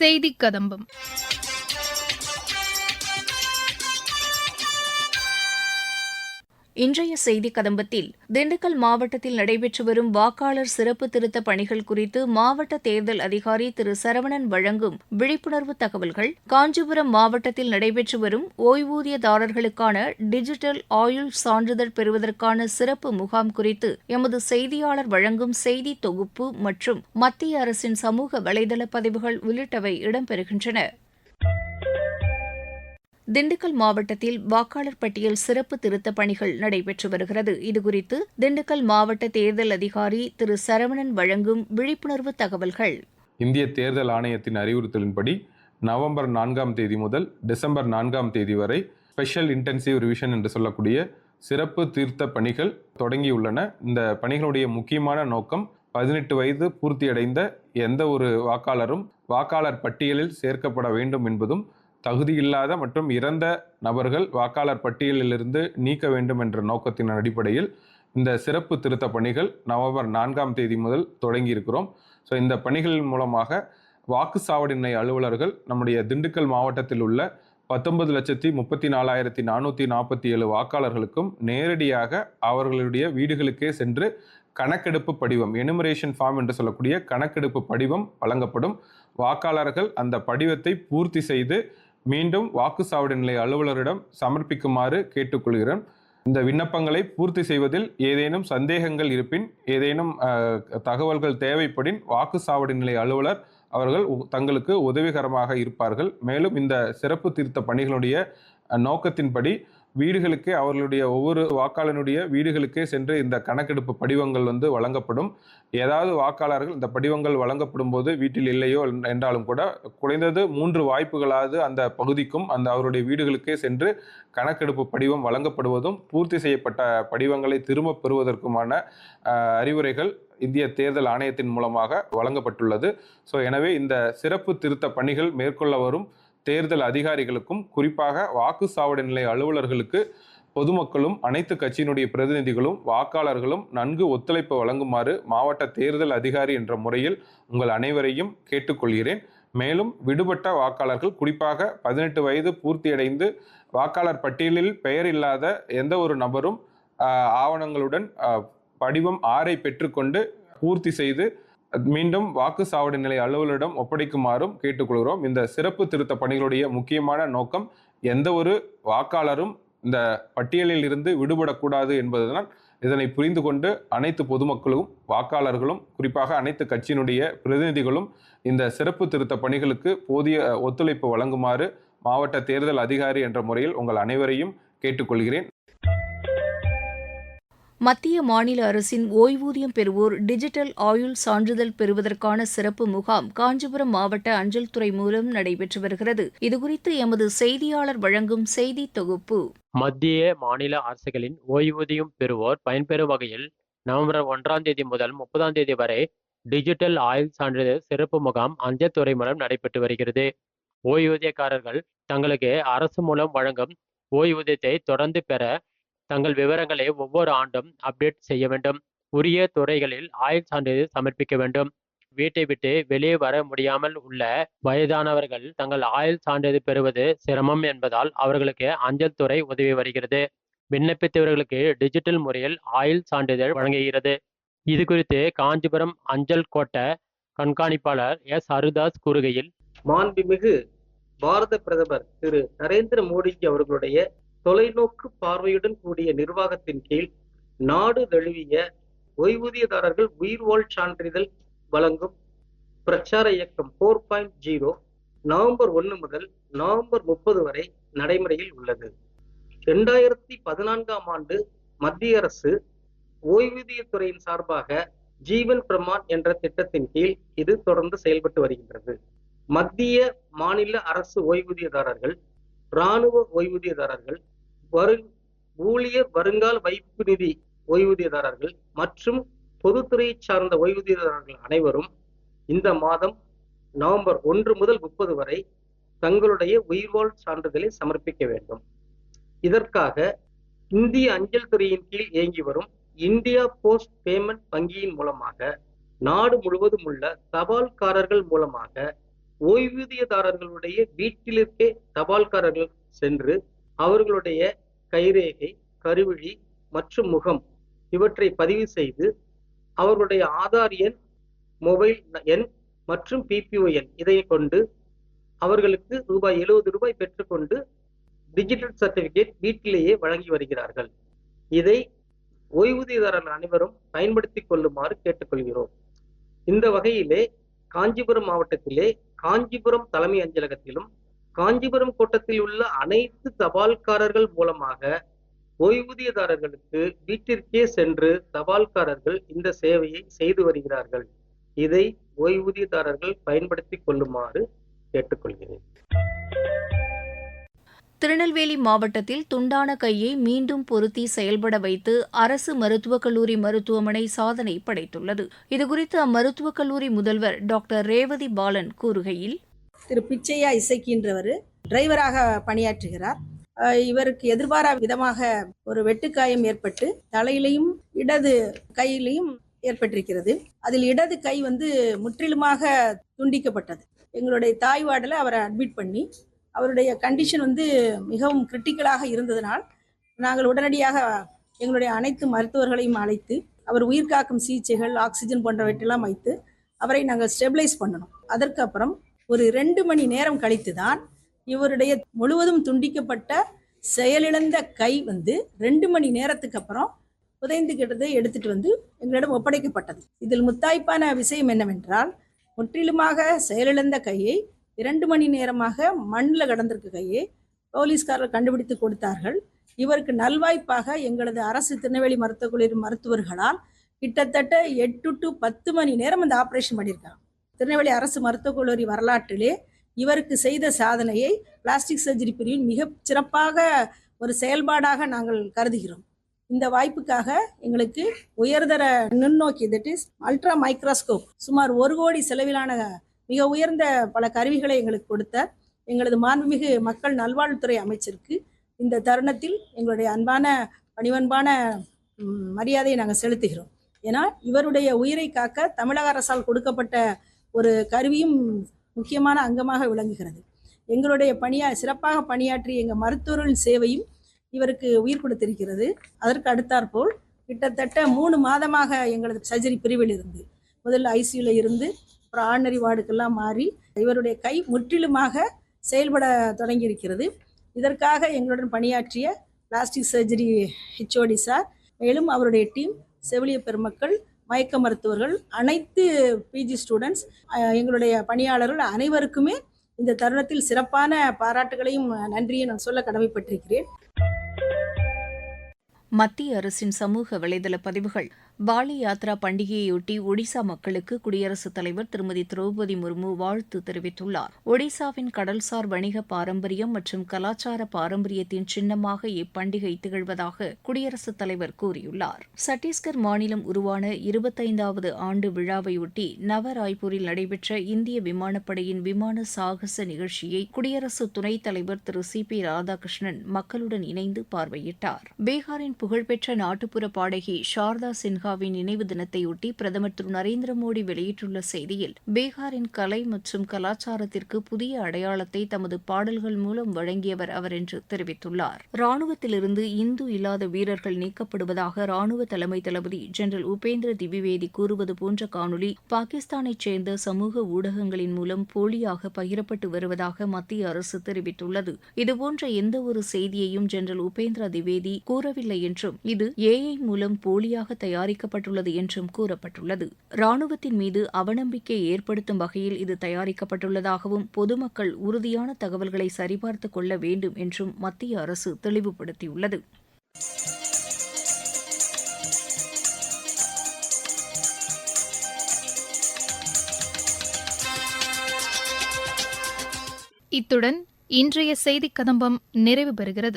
செய்தி கதம்பம். இன்றைய செய்தி கதம்பத்தில் திண்டுக்கல் மாவட்டத்தில் நடைபெற்று வரும் வாக்காளர் சிறப்பு திருத்த பணிகள் குறித்து மாவட்ட தேர்தல் அதிகாரி திரு. சரவணன் வழங்கும் விழிப்புணர்வு தகவல்கள் காஞ்சிபுரம் மாவட்டத்தில் நடைபெற்று வரும் ஓய்வூதியதாரர்களுக்கான டிஜிட்டல் ஆயுள் சான்றிதழ் பெறுவதற்கான சிறப்பு முகாம் குறித்து எமது செய்தியாளர் வழங்கும் செய்தி தொகுப்பு மற்றும் மத்திய அரசின் சமூக வலைதள பதிவுகள் உள்ளிட்டவை இடம்பெறுகின்றன. திண்டுக்கல் மாவட்டத்தில் வாக்காளர் பட்டியல் சிறப்பு திருத்தப் பணிகள் நடைபெற்று வருகிறது. இதுகுறித்து திண்டுக்கல் மாவட்ட தேர்தல் அதிகாரி திரு சரவணன் வழங்கும் விழிப்புணர்வு தகவல்கள். இந்திய தேர்தல் ஆணையத்தின் அறிவுறுத்தலின்படி நவம்பர் நான்காம் தேதி முதல் டிசம்பர் நான்காம் தேதி வரை ஸ்பெஷல் இன்டென்சிவ் ரிவிஷன் என்று சொல்லக்கூடிய சிறப்பு தீர்த்த பணிகள் தொடங்கியுள்ளன. இந்த பணிகளுடைய முக்கியமான நோக்கம் பதினெட்டு வயது பூர்த்தியடைந்த எந்த ஒரு வாக்காளரும் வாக்காளர் பட்டியலில் சேர்க்கப்பட வேண்டும் என்பதும் தகுதியில்லாத மற்றும் இறந்த நபர்கள் வாக்காளர் பட்டியலிலிருந்து நீக்க வேண்டும் என்ற நோக்கத்தின் அடிப்படையில் இந்த சிறப்பு திருத்த பணிகள் நவம்பர் நான்காம் தேதி முதல் தொடங்கி இருக்கிறோம் ஸோ இந்த பணிகளின் மூலமாக வாக்குச்சாவடி நிலைய அலுவலர்கள் நம்முடைய திண்டுக்கல் மாவட்டத்தில் உள்ள பத்தொன்பது லட்சத்தி முப்பத்தி நாலாயிரத்தி நானூற்றி நாற்பத்தி ஏழு வாக்காளர்களுக்கும் நேரடியாக அவர்களுடைய வீடுகளுக்கே சென்று கணக்கெடுப்பு படிவம் எனுமரேஷன் ஃபார்ம் என்று சொல்லக்கூடிய கணக்கெடுப்பு படிவம் வழங்கப்படும். வாக்காளர்கள் அந்த படிவத்தை பூர்த்தி செய்து மீண்டும் வாக்குச்சாவடி நிலைய அலுவலரிடம் சமர்ப்பிக்குமாறு கேட்டுக்கொள்கிறேன். இந்த விண்ணப்பங்களை பூர்த்தி செய்வதில் ஏதேனும் சந்தேகங்கள் இருப்பின் ஏதேனும் தகவல்கள் தேவைப்படின் வாக்குச்சாவடி நிலைய அலுவலர் அவர்கள் உ- தங்களுக்கு உதவிகரமாக இருப்பார்கள். மேலும் இந்த சிறப்பு திருத்த பணிகளுடைய நோக்கத்தின்படி வீடுகளுக்கே அவர்களுடைய ஒவ்வொரு வாக்காளனுடைய வீடுகளுக்கே சென்று இந்த கணக்கெடுப்பு படிவங்கள் வந்து வழங்கப்படும். ஏதாவது வாக்காளர்கள் இந்த படிவங்கள் வழங்கப்படும் போது வீட்டில் இல்லையோ என்றாலும் கூட குறைந்தது மூன்று வாய்ப்புகளாவது அந்த பகுதிக்கும் அந்த அவருடைய வீடுகளுக்கே சென்று கணக்கெடுப்பு படிவம் வழங்கப்படுவதும் பூர்த்தி செய்யப்பட்ட படிவங்களை திரும்பப் பெறுவதற்குமான அறிவுரைகள் இந்திய தேர்தல் ஆணையத்தின் மூலமாக வழங்கப்பட்டுள்ளது. ஸோ எனவே இந்த சிறப்பு திருத்த பணிகள் மேற்கொள்ள வரும். தேர்தல் அதிகாரிகளுக்கும் குறிப்பாக வாக்குச்சாவடி நிலைய அலுவலர்களுக்கு பொதுமக்களும் அனைத்து கட்சியினுடைய பிரதிநிதிகளும் வாக்காளர்களும் நன்கு ஒத்துழைப்பு வழங்குமாறு மாவட்ட தேர்தல் அதிகாரி என்ற முறையில் உங்கள் அனைவரையும் கேட்டுக்கொள்கிறேன். மேலும் விடுபட்ட வாக்காளர்கள் குறிப்பாக பதினெட்டு வயது பூர்த்தியடைந்து வாக்காளர் பட்டியலில் பெயர் இல்லாத எந்த ஒரு நபரும் ஆவணங்களுடன் படிவம் ஆறை பெற்றுக்கொண்டு பூர்த்தி செய்து மீண்டும் வாக்குச்சாவடி நிலை அலுவலரிடம் ஒப்படைக்குமாறும் கேட்டுக்கொள்கிறோம். இந்த சிறப்பு திருத்த பணிகளுடைய முக்கியமான நோக்கம் எந்த ஒரு வாக்காளரும் இந்த பட்டியலில் இருந்து விடுபடக்கூடாது என்பதுதான். இதனை புரிந்து கொண்டு அனைத்து பொதுமக்களும் வாக்காளர்களும் குறிப்பாக அனைத்து கட்சியினுடைய பிரதிநிதிகளும் இந்த சிறப்பு திருத்த பணிகளுக்கு போதிய ஒத்துழைப்பு வழங்குமாறு மாவட்ட தேர்தல் அதிகாரி என்ற முறையில் உங்கள் அனைவரையும் கேட்டுக்கொள்கிறேன். மத்திய மாநில அரசின் ஓய்வூதியம் பெறுவோர் டிஜிட்டல் ஆயுள் சான்றிதழ் பெறுவதற்கான சிறப்பு முகாம் காஞ்சிபுரம் மாவட்ட அஞ்சல் துறை மூலம் நடைபெற்று வருகிறது. இதுகுறித்து எமது செய்தியாளர் வழங்கும் செய்தி தொகுப்பு. மத்திய மாநில அரசுகளின் ஓய்வூதியம் பெறுவோர் பயன்பெறும் வகையில் நவம்பர் ஒன்றாம் தேதி முதல் முப்பதாம் தேதி வரை டிஜிட்டல் ஆயுள் சான்றிதழ் சிறப்பு முகாம் அஞ்சல் துறை மூலம் நடைபெற்று வருகிறது. ஓய்வூதியக்காரர்கள் தங்களுக்கு அரசு மூலம் வழங்கும் ஓய்வூதியத்தை தொடர்ந்து பெற தங்கள் விவரங்களை ஒவ்வொரு ஆண்டும் அப்டேட் செய்ய வேண்டும். உரிய துறைகளில் ஆயுள் சான்றிதழ் சமர்ப்பிக்க வேண்டும். வீட்டை விட்டு வெளியே வர முடியாமல் உள்ள வயதானவர்கள் தங்கள் ஆயுள் சான்றிதழ் பெறுவது சிரமம் என்பதால் அவர்களுக்கு அஞ்சல் துறை உதவி வருகிறது. விண்ணப்பித்தவர்களுக்கு டிஜிட்டல் முறையில் ஆயுள் சான்றிதழ் வழங்குகிறது. இது குறித்து காஞ்சிபுரம் அஞ்சல் கோட்ட கண்காணிப்பாளர் எஸ். ஹரிதாஸ் கூறுகையில் மாண்புமிகு பாரத பிரதமர் திரு. நரேந்திர மோடிஜி அவர்களுடைய தொலைநோக்கு பார்வையுடன் கூடிய நிர்வாகத்தின் கீழ் நாடு தழுவிய ஓய்வூதியதாரர்கள் உயிர்வாழ் சான்றிதழ் வழங்கும் பிரச்சார இயக்கம் போர் பாயிண்ட் ஜீரோ நவம்பர் ஒன்று முதல் நவம்பர் முப்பது வரை நடைமுறையில் உள்ளது. இரண்டாயிரத்தி பதினான்காம் ஆண்டு மத்திய அரசு ஓய்வூதியத்துறையின் சார்பாக ஜீவன் பிரமான் என்ற திட்டத்தின் கீழ் இது தொடர்ந்து செயல்பட்டு வருகின்றது. மத்திய மாநில அரசு ஓய்வூதியதாரர்கள் இராணுவ ஓய்வூதியதாரர்கள் வரு ஊழியர் வருங்கால வைப்பு நிதி ஓய்வூதியதாரர்கள் மற்றும் பொதுத்துறையை சார்ந்த ஓய்வூதியதாரர்கள் அனைவரும் இந்த மாதம் நவம்பர் ஒன்று முதல் முப்பது வரை தங்களுடைய உயிர்வாழ் சான்றிதழை சமர்ப்பிக்க வேண்டும். இதற்காக இந்திய அஞ்சல் துறையின் கீழ் இயங்கி வரும் இந்தியா போஸ்ட் பேமெண்ட் வங்கியின் மூலமாக நாடு முழுவதும் உள்ள தபால்காரர்கள் மூலமாக ஓய்வூதியதாரர்களுடைய வீட்டிலிருக்கே தபால்காரர்கள் சென்று அவர்களுடைய கைரேகை கருவிழி மற்றும் முகம் இவற்றை பதிவு செய்து அவர்களுடைய ஆதார் எண் மொபைல் எண் மற்றும் பிபிஓ எண் இதை கொண்டு அவர்களுக்கு ரூபாய் எழுபது ரூபாய் பெற்றுக்கொண்டு டிஜிட்டல் சர்டிபிகேட் வீட்டிலேயே வழங்கி வருகிறார்கள். இதை ஓய்வூதியதாரர்கள் அனைவரும் பயன்படுத்திக் கொள்ளுமாறு கேட்டுக்கொள்கிறோம். இந்த வகையிலே காஞ்சிபுரம் மாவட்டத்திலே காஞ்சிபுரம் தலைமை அஞ்சலகத்திலும் காஞ்சிபுரம் கோட்டத்தில் உள்ள அனைத்து தபால்காரர்கள் மூலமாக ஓய்வூதியதாரர்களுக்கு வீட்டிற்கே சென்று தபால்காரர்கள் இந்த சேவையை செய்து வருகிறார்கள். இதை ஓய்வூதியதாரர்கள் பயன்படுத்திக் கொள்ளுமாறு கேட்டுக்கொள்கிறேன். திருநெல்வேலி மாவட்டத்தில் துண்டான கையை மீண்டும் பொருத்தி செயல்பட வைத்து அரசு மருத்துவக் கல்லூரி மருத்துவமனை சாதனை படைத்துள்ளது. இதுகுறித்து அம்மருத்துவக் கல்லூரி முதல்வர் டாக்டர் ரேவதி பாலன் கூறுகையில் திரு பிச்சையா இசைக்கின்றவர் டிரைவராக பணியாற்றுகிறார். இவருக்கு எதிர்பாரா விதமாக ஒரு வெட்டுக்காயம் ஏற்பட்டு தலையிலையும் இடது கையிலையும் ஏற்பட்டிருக்கிறது. அதில் இடது கை வந்து முற்றிலுமாக துண்டிக்கப்பட்டது. எங்களுடைய தாய் வார்டில் அவரை அட்மிட் பண்ணி அவருடைய கண்டிஷன் வந்து மிகவும் கிரிட்டிக்கலாக இருந்ததனால் நாங்கள் உடனடியாக எங்களுடைய அனைத்து மருத்துவர்களையும் அழைத்து அவர் உயிர்காக்கும் சிகிச்சைகள் ஆக்சிஜன் போன்றவற்றெல்லாம் வைத்து அவரை நாங்கள் ஸ்டெபிலைஸ் பண்ணணும். அதற்கப்புறம் ஒரு ரெண்டு மணி நேரம் கழித்து தான் இவருடைய முழுவதும் துண்டிக்கப்பட்ட செயலிழந்த கை வந்து ரெண்டு மணி நேரத்துக்கு அப்புறம் புதைந்துகிட்டதை எடுத்துட்டு வந்து எங்களிடம் ஒப்படைக்கப்பட்டது. இதில் முத்தாய்ப்பான விஷயம் என்னவென்றால் முற்றிலுமாக செயலிழந்த கையை இரண்டு மணி நேரமாக மண்ணில் கடந்திருக்க கையை போலீஸ்காரர்கள் கண்டுபிடித்து கொடுத்தார்கள். இவருக்கு நல்வாய்ப்பாக எங்களது அரசு திருநெல்வேலி மருத்துவக் கல்லூரி மருத்துவர்களால் கிட்டத்தட்ட எட்டு டு பத்து மணி நேரம் அந்த ஆப்ரேஷன் பண்ணியிருக்காங்க. திருநெல்வேலி அரசு மருத்துவக் கல்லூரி வரலாற்றிலே இவருக்கு செய்த சாதனையை பிளாஸ்டிக் சர்ஜரி பிரிவின் மிக சிறப்பாக ஒரு செயல்பாடாக நாங்கள் கருதுகிறோம். இந்த வாய்ப்புக்காக எங்களுக்கு உயர்தர நுண்ணோக்கி தட் இஸ் அல்ட்ரா மைக்ரோஸ்கோப் சுமார் ஒரு கோடி செலவிலான மிக உயர்ந்த பல கருவிகளை எங்களுக்கு கொடுத்த எங்களது மாண்புமிகு மக்கள் நல்வாழ்வுத்துறை அமைச்சருக்கு இந்த தருணத்தில் எங்களுடைய அன்பான பணிவன்பான மரியாதையை நாங்கள் செலுத்துகிறோம். ஏன்னா இவருடைய உயிரை காக்க தமிழக அரசால் கொடுக்கப்பட்ட ஒரு கருவியும் முக்கியமான அங்கமாக விளங்குகிறது. எங்களுடைய பணியா சிறப்பாக பணியாற்றிய எங்கள் மருத்துவர்களின் சேவையும் இவருக்கு உயிர் கொடுத்திருக்கிறது. அதற்கு அடுத்தாற்போல் கிட்டத்தட்ட மூணு மாதமாக எங்களது சர்ஜரி பிரிவில் இருந்து முதல்ல ஐசியூல இருந்து அப்புறம் ஆர்டினரி வார்டுக்கெல்லாம் மாறி இவருடைய கை முற்றிலுமாக செயல்பட தொடங்கியிருக்கிறது. இதற்காக எங்களுடன் பணியாற்றிய பிளாஸ்டிக் சர்ஜரி ஹெச்ஓடி சார் மேலும் அவருடைய டீம் செவிலிய பெருமக்கள் மயக்க மருத்துவர்கள் அனைத்து பிஜி ஸ்டூடெண்ட்ஸ் எங்களுடைய பணியாளர்கள் அனைவருக்குமே இந்த தருணத்தில் சிறப்பான பாராட்டுகளையும் நன்றியை நான் சொல்ல கடமைப்பட்டிருக்கிறேன். மத்திய அரசின் சமூக வலைதள பதிவுகள் பாலி யாத்ரா பண்டிகையையொட்டி ஒடிசா மக்களுக்கு குடியரசுத் தலைவர் திருமதி திரௌபதி முர்மு வாழ்த்து தெரிவித்துள்ளார். ஒடிசாவின் கடல்சார் வணிக பாரம்பரியம் மற்றும் கலாச்சார பாரம்பரியத்தின் சின்னமாக இப்பண்டிகை திகழ்வதாக குடியரசுத் தலைவர் கூறியுள்ளார். சத்தீஸ்கர் மாநிலம் உருவான இருபத்தைந்தாவது ஆண்டு விழாவையொட்டி நவராய்ப்பூரில் நடைபெற்ற இந்திய விமானப்படையின் விமான சாகச நிகழ்ச்சியை குடியரசு துணைத் தலைவர் திரு சி பி ராதாகிருஷ்ணன் மக்களுடன் இணைந்து பார்வையிட்டார். பீகாரின் புகழ்பெற்ற நாட்டுப்புற பாடகி சாரதா சின்ஹா சின்ஹாவின் நினைவு தினத்தையொட்டி பிரதமர் திரு நரேந்திர மோடி வெளியிட்டுள்ள செய்தியில் பீகாரின் கலை மற்றும் கலாச்சாரத்திற்கு புதிய அடையாளத்தை தமது பாடல்கள் மூலம் வழங்கியவர் அவர் என்று தெரிவித்துள்ளார். ராணுவத்திலிருந்து இந்து இல்லாத வீரர்கள் நீக்கப்படுவதாக ராணுவ தலைமை தளபதி ஜெனரல் உபேந்திர திவிவேதி கூறுவது போன்ற காணொலி பாகிஸ்தானைச் சேர்ந்த சமூக ஊடகங்களின் மூலம் போலியாக பகிரப்பட்டு வருவதாக மத்திய அரசு தெரிவித்துள்ளது. இதுபோன்ற எந்த ஒரு செய்தியையும் ஜெனரல் உபேந்திர திவேதி கூறவில்லை என்றும் இது ஏஐ மூலம் போலியாக தயாரிக்கப்பட்டுள்ளது என்றும் கூறப்பட்டுள்ளது. ராணுவத்தின் மீது அவநம்பிக்கை ஏற்படுத்தும் வகையில் இது தயாரிக்கப்பட்டுள்ளதாகவும் பொதுமக்கள் உறுதியான தகவல்களை சரிபார்த்துக் கொள்ள வேண்டும் என்றும் மத்திய அரசு தெளிவுபடுத்தியுள்ளது. இத்துடன் இன்றைய செய்திக் கதம்பம் நிறைவு பெறுகிறது.